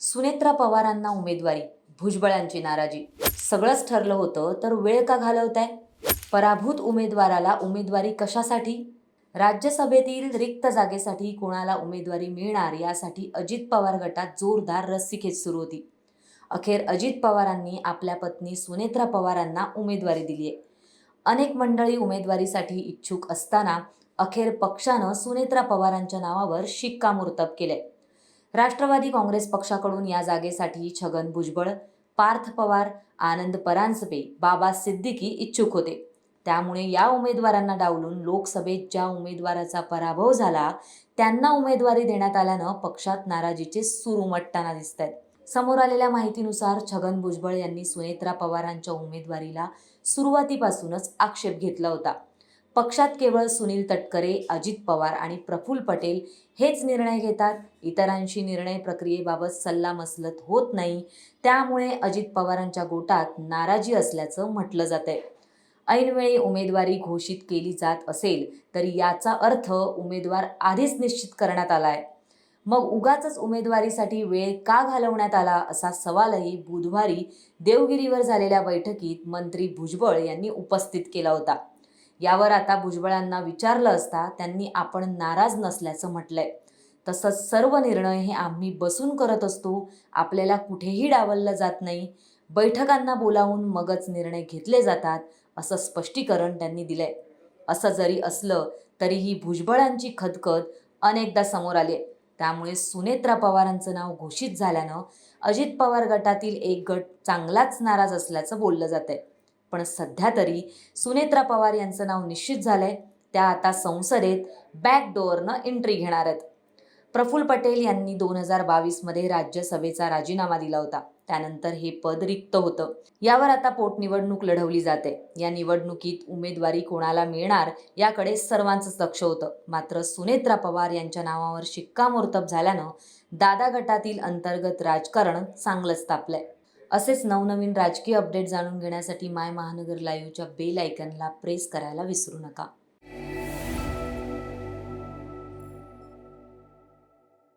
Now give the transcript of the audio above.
सुनेत्रा पवारांना उमेदवारी भुजबळांची नाराजी. सगळंच ठरलं होतं तर वेळ का घालवताय? पराभूत उमेदवाराला उमेदवारी कशासाठी? राज्यसभेतील रिक्त जागेसाठी कोणाला उमेदवारी मिळणार यासाठी अजित पवार गटात जोरदार रस्सीखेच सुरू होती. अखेर अजित पवारांनी आपल्या पत्नी सुनेत्रा पवारांना उमेदवारी दिली आहे. अनेक मंडळी उमेदवारीसाठी इच्छुक असताना अखेर पक्षानं सुनेत्रा पवारांच्या नावावर शिक्कामोर्तब केलंय. राष्ट्रवादी काँग्रेस पक्षाकडून या जागेसाठी छगन भुजबळ पार्थ पवार आनंद परांजपे बाबा सिद्दीकी इच्छुक होते. त्यामुळे या उमेदवारांना डावलून लोकसभेत ज्या उमेदवाराचा पराभव झाला त्यांना उमेदवारी देण्यात आल्यानं पक्षात नाराजीचे सूर उमटताना दिसत आहेत समोर आलेल्या माहितीनुसार छगन भुजबळ यांनी सुनेत्रा पवारांच्या उमेदवारीला सुरुवातीपासूनच आक्षेप घेतला होता. पक्षात केवळ सुनील तटकरे अजित पवार आणि प्रफुल्ल पटेल हेच निर्णय घेतात. इतरांशी निर्णय प्रक्रियेबाबत सल्लामसलत होत नाही. त्यामुळे अजित पवारांच्या गोटात नाराजी असल्याचं म्हटलं जातंय. ऐनवेळी उमेदवारी घोषित केली जात असेल तर याचा अर्थ उमेदवार आधीच निश्चित करण्यात आला आहे मग उगाच उमेदवारीसाठी वेळ का घालवण्यात आला असा सवालही बुधवारी देवगिरीवर झालेल्या बैठकीत मंत्री भुजबळ यांनी उपस्थित केला होता. यावर आता भुजबळांना विचारलं असता त्यांनी आपण नाराज नसल्याचं म्हटलंय. तसंच सर्व निर्णय हे आम्ही बसून करत असतो. आपल्याला कुठेही डावललं जात नाही. बैठकांना बोलावून मगच निर्णय घेतले जातात असं स्पष्टीकरण त्यांनी दिलंय. असं जरी असलं तरीही भुजबळांची खदखद अनेकदा समोर आली आहे त्यामुळे सुनेत्रा पवारांचं नाव घोषित झाल्यानं अजित पवार गटातील एक गट चांगलाच नाराज असल्याचं बोललं जात आहे पण सध्या तरी सुनेत्रा पवार यांचं नाव निश्चित झालंय. त्या आता संसदेत बॅकडोअरनं एंट्री घेणार आहेत. प्रफुल्ल पटेल यांनी दोन हजार बावीसमध्ये राज्यसभेचा राजीनामा दिला होता. त्यानंतर हे पद रिक्त होतं. यावर आता पोटनिवडणूक लढवली जाते. या निवडणुकीत उमेदवारी कोणाला मिळणार याकडे सर्वांचंच लक्ष होतं. मात्र सुनेत्रा पवार यांच्या नावावर शिक्कामोर्तब झाल्यानं दादा गटातील अंतर्गत राजकारण चांगलंच तापलंय. असेच नवनवीन राजकीय अपडेट जाणून घेण्यासाठी माय महानगर लाईव्हच्या बेल आयकनला प्रेस करायला विसरू नका.